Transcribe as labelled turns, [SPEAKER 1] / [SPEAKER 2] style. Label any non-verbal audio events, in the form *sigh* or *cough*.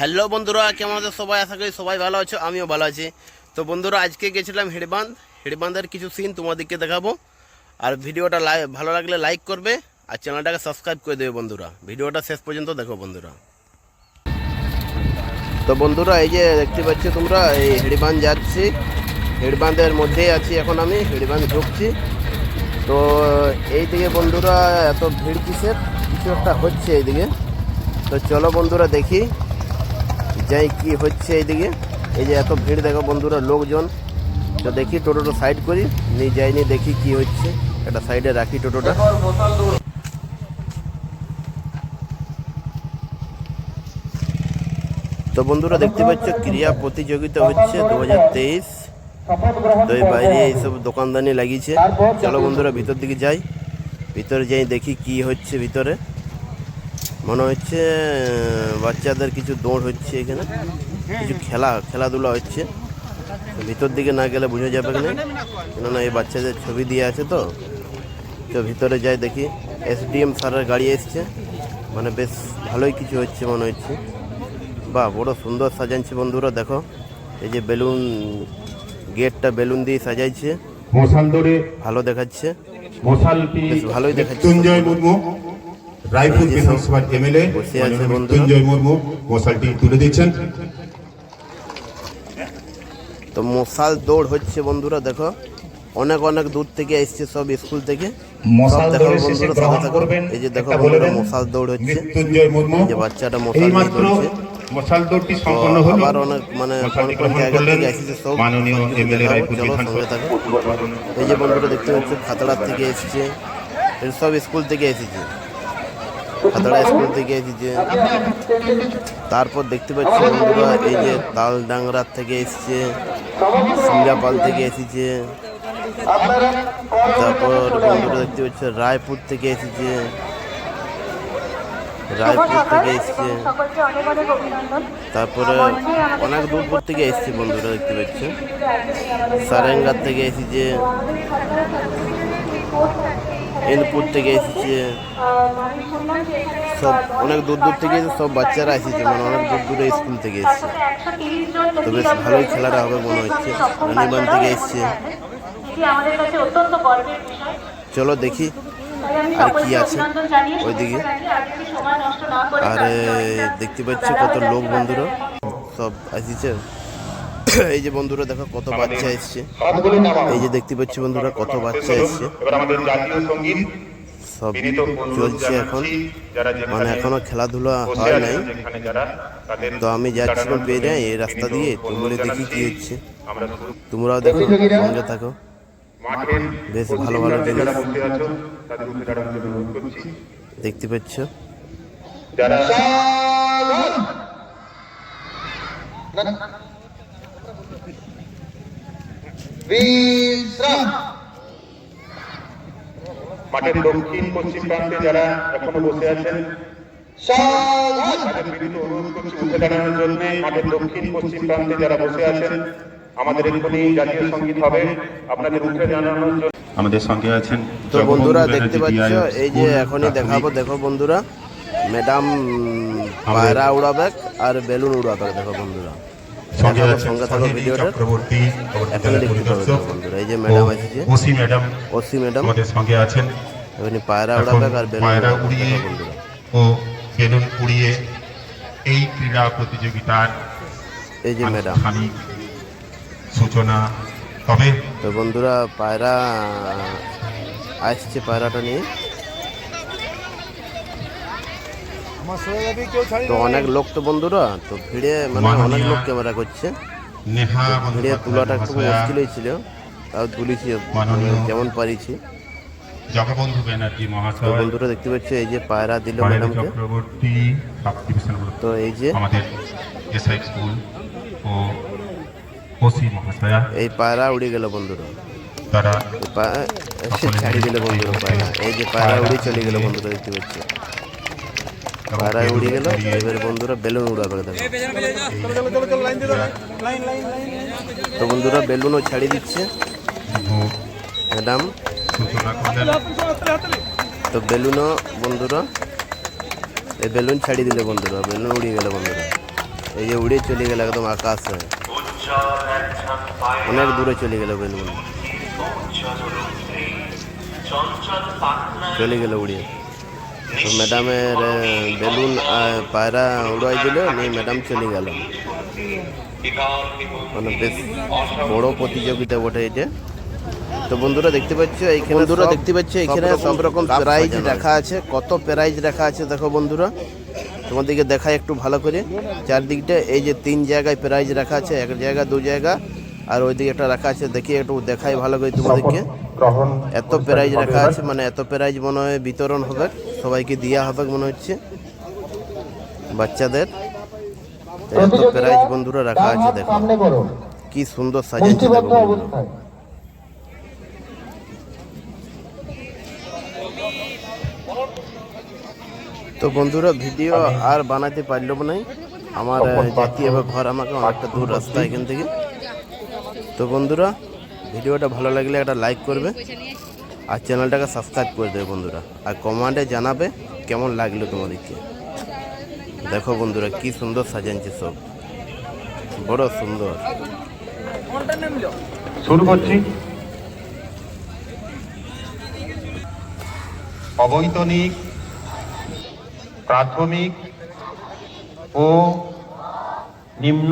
[SPEAKER 1] Hello বন্ধুরা, কেমন আছে সবাই? আশা করি সবাই ভালো আছো, আমিও ভালো আছি। তো বন্ধুরা, আজকে গেছিলাম হেডবাঁধ হেডবাঁধের কিছু সিন তোমাদেরকে দেখাবো। আর ভিডিওটা ভালো লাগলে লাইক করবে, আর চ্যানেলটাকে সাবস্ক্রাইব করে দেবে বন্ধুরা। ভিডিওটা শেষ পর্যন্ত দেখো বন্ধুরা। তো বন্ধুরা, এই যে দেখতে পাচ্ছ তোমরা, এই হেডবাঁধ যাচ্ছি। হেডবাঁধের মধ্যেই আছি এখন আমি হেডবাঁধ ঢুকছি। তো এইদিকে বন্ধুরা, এত ভিড় কিসের? কিছু একটা হচ্ছে এইদিকে। তো চলো বন্ধুরা, দেখি। যাই কি হচ্ছে এইদিকে। এই যে এত ভিড় দেখো বন্ধুরা, লোকজন। তো দেখি টোটোটা সাইড করি। নিয়ে যাইনি দেখি কি হচ্ছে। একটা সাইডে রাখি টোটোটা। তো বন্ধুরা, দেখতে পাচ্ছ, ক্রিয়া প্রতিযোগিতা হচ্ছে দু হাজার তেইশ। তো এই বাইরে এইসব দোকানদানি লাগিয়েছে। চলো বন্ধুরা, ভিতর দিকে যাই। ভিতরে যাই দেখি কি হচ্ছে ভিতরে। মনে হচ্ছে বাচ্চাদের কিছু দৌড় হচ্ছে এখানে। কিছু খেলা খেলাধুলা হচ্ছে। ভিতর দিকে না গেলে বোঝা যাবে না। কেননা এই বাচ্চাদের ছবি দিয়ে আছে তো। তো ভিতরে যাই দেখি। এসডিএম স্যারের গাড়ি এসছে। মানে বেশ ভালোই কিছু হচ্ছে মনে হচ্ছে। বাহ বড় সুন্দর সাজাইছে বন্ধুরা দেখো। এই যে বেলুন গেটটা বেলুন দিয়ে সাজাইছে। ভালো দেখাচ্ছে। বেশ ভালোই দেখাচ্ছে।
[SPEAKER 2] রায়পুর
[SPEAKER 1] এই যে সব
[SPEAKER 2] বিধানসভার এমএলএ। মৃত্যুঞ্জয় মুর্মু মশালটি তুলে দিচ্ছেন।
[SPEAKER 1] তো মশাল দৌড় হচ্ছে বন্ধুরা দেখো। অনেক অনেক দূর থেকে এসছে সব স্কুল থেকে।
[SPEAKER 2] মশাল শেষে গ্রহণ। করবেন।
[SPEAKER 1] এই যে দেখো বন্ধুরা। মশাল দৌড় হচ্ছে।
[SPEAKER 2] মৃত্যুঞ্জয় মুর্মু
[SPEAKER 1] যে বাচ্চাটা মশাল নিয়ে
[SPEAKER 2] এইমাত্র মশাল দৌড়টি সম্পন্ন হলো।
[SPEAKER 1] আবার অনেক মানে জায়গা থেকে এসেছে সব।
[SPEAKER 2] মাননীয় এমএলএ রায়পুর
[SPEAKER 1] চলো এই যে বন্ধুরা দেখতে পাচ্ছ খাতড়া থেকে এসেছে। সব স্কুল থেকে এসেছে। খাতড়া স্কুল থেকে এসেছে তারপর দেখতে পাচ্ছি বন্ধুরা এই যে তালডাংরা থেকে এসেছে সিঙ্গাপাল থেকে এসেছে তারপর বন্ধুরা দেখতে পাচ্ছ রায়পুর থেকে এসেছে রায়পুর থেকে এসেছে তারপরে অনেক দূর দূর থেকে এসেছে বন্ধুরা দেখতে পাচ্ছ। সারেঙ্গার থেকে এসেছে। এনপুর থেকে এসেছে। সব অনেক দূর দূর থেকে সব বাচ্চারা এসেছে মানে অনেক দূর দূরে স্কুল থেকে এসেছে। তো বেশ ভালোই খেলাটা হবে মনে হচ্ছে রানীবান থেকে এসছে। চলো দেখি আর কি আছে ওইদিকে?
[SPEAKER 3] আর
[SPEAKER 1] দেখতে পাচ্ছি কত লোক বন্ধুরা। সব আসিছে *coughs* এই যে বন্ধুরা দেখো কত বাচ্চা এসছে। এই যে দেখতে পাচ্ছি বন্ধুরা কত বাচ্চা এসছে।
[SPEAKER 2] এবার আমাদের জাতীয় সংগীত
[SPEAKER 1] সব চলছে এখন। মানে এখনও খেলাধুলা হয় নাই।
[SPEAKER 2] যেখানে যারা তাদের
[SPEAKER 1] তো আমি যাচ্ছিলাম
[SPEAKER 2] জন্য
[SPEAKER 1] এই রাস্তা দিয়ে। তোমরা দেখি কি হচ্ছে। তোমরাও দেখো সঙ্গে থাকো। বেশ ভালো ভালো জিনিস। দেখতে পাচ্ছ?
[SPEAKER 2] যারা মাঠের দক্ষিণ পশ্চিম প্রান্তে যারা এখনও বসে আছেন তাদের বিনীত অনুরোধ করছি উঠে দাঁড়ানোর জন্য মাঠের দক্ষিণ পশ্চিম প্রান্তে যারা বসে আছেন আমাদের এক্ষুনি জাতীয় সংগীত হবে। আপনাদের উঠে দাঁড়ানোর জন্য আমাদের সঙ্গে আছেন
[SPEAKER 1] তো বন্ধুরা দেখতে পাচ্ছ এই যে এখনই দেখাবো দেখো বন্ধুরা ম্যাডাম পায়রা উড়াবে আর বেলুন উড়াবে দেখো বন্ধুরা।
[SPEAKER 2] সঙ্গে আছেন
[SPEAKER 1] সঙ্গে
[SPEAKER 2] চক্রবর্তী
[SPEAKER 1] এসেছে।
[SPEAKER 2] OC madam
[SPEAKER 1] OC madam.
[SPEAKER 2] আমাদের সঙ্গে আছেন।
[SPEAKER 1] এখানে পায়রা
[SPEAKER 2] এখন
[SPEAKER 1] আর
[SPEAKER 2] পায়রা উড়িয়ে ও বেলুন উড়িয়ে এই ক্রীড়া প্রতিযোগিতার
[SPEAKER 1] এই যে ম্যাডাম।
[SPEAKER 2] সূচনা তবে
[SPEAKER 1] তো বন্ধুরা পায়রা আসছে পায়রাটা নিয়ে। তো অনেক লোক তো বন্ধুরা তো ভিড়ে মানে অনেক লোক ক্যামেরা করছে। ভিড়ে তোলাটা
[SPEAKER 2] মহাশয়া,
[SPEAKER 1] মুশকিলই ছিল তাও তুলেছি। যেমন পারিছি।
[SPEAKER 2] জগবন্ধু ব্যানার্জি মহাশয়।
[SPEAKER 1] বন্ধুরা দেখতে পাচ্ছ এই যে পায়রা দিল ম্যাডামকে।
[SPEAKER 2] ডিভিশন
[SPEAKER 1] তো এই যে
[SPEAKER 2] আমাদের এসআই স্কুল ও ওসি মহাশয়া।
[SPEAKER 1] এই পায়রা উড়ে গেল বন্ধুরা। ছাড়ি দিল বন্ধুরা পায়রা। এই যে পায়রা উড়ে চলে গেল বন্ধুরা দেখতে পাচ্ছ। পায়রা উড়ে গেল এবার বন্ধুরা বেলুন উড়াবে দেখো তো বন্ধুরা বেলুনও ছাড়িয়ে দিচ্ছে। ম্যাডাম। তো বেলুনও বন্ধুরা এই বেলুন ছাড়িয়ে দিলে বন্ধুরা বেলুন উড়িয়ে গেল বন্ধুরা। এই যে উড়ে চলে গেল একদম আকাশে। অনেক দূরে চলে গেল বেলুন। চলে গেল উড়িয়ে। তো ম্যাডামের বেলুন পায়রা উড়াই দিল নিয়ে ম্যাডাম চলে গেল। মানে বেশ বড় প্রতিযোগিতা বটে এটা তো বন্ধুরা দেখতে পাচ্ছ এইখানে বন্ধুরা দেখতে পাচ্ছ এখানে সব রকম প্রাইজ রাখা আছে কত প্রাইজ রাখা আছে দেখো বন্ধুরা। তোমাদেরকে দেখায় একটু ভালো করে। চারদিকটা এই যে তিন জায়গায় প্রাইজ রাখা আছে এক জায়গা দু জায়গা আর ওইদিকে একটা রাখা আছে দেখি একটু দেখাই ভালো করে তোমাদেরকে।
[SPEAKER 2] গ্রহণ
[SPEAKER 1] এত প্রাইজ রাখা আছে মানে এত প্রাইজ মনে হয় বিতরণ হবে সবাইকে দেওয়া হবে মনে হচ্ছে বাচ্চাদের। এত প্রাইজ বন্ধুরা রাখা আছে দেখো। কি সুন্দর সাজাচ্ছে দেখো তো বন্ধুরা ভিডিও আর বানাতে পারলাম না। আমার যেতে হবে ঘর আমাকে অনেকটা দূর রাস্তা এখান থেকে। তো বন্ধুরা ভিডিওটা ভালো লাগলে একটা লাইক করবে আর চ্যানেলটাকে সাবস্ক্রাইব করে দেবে বন্ধুরা। আর কমেন্টে জানাবে কেমন লাগল তোমাদেরকে। দেখো বন্ধুরা, কি সুন্দর সাজাচ্ছে সব। বড় সুন্দর।
[SPEAKER 2] শুরু করছি। অবৈতনিক, প্রাথমিক ও নিম্ন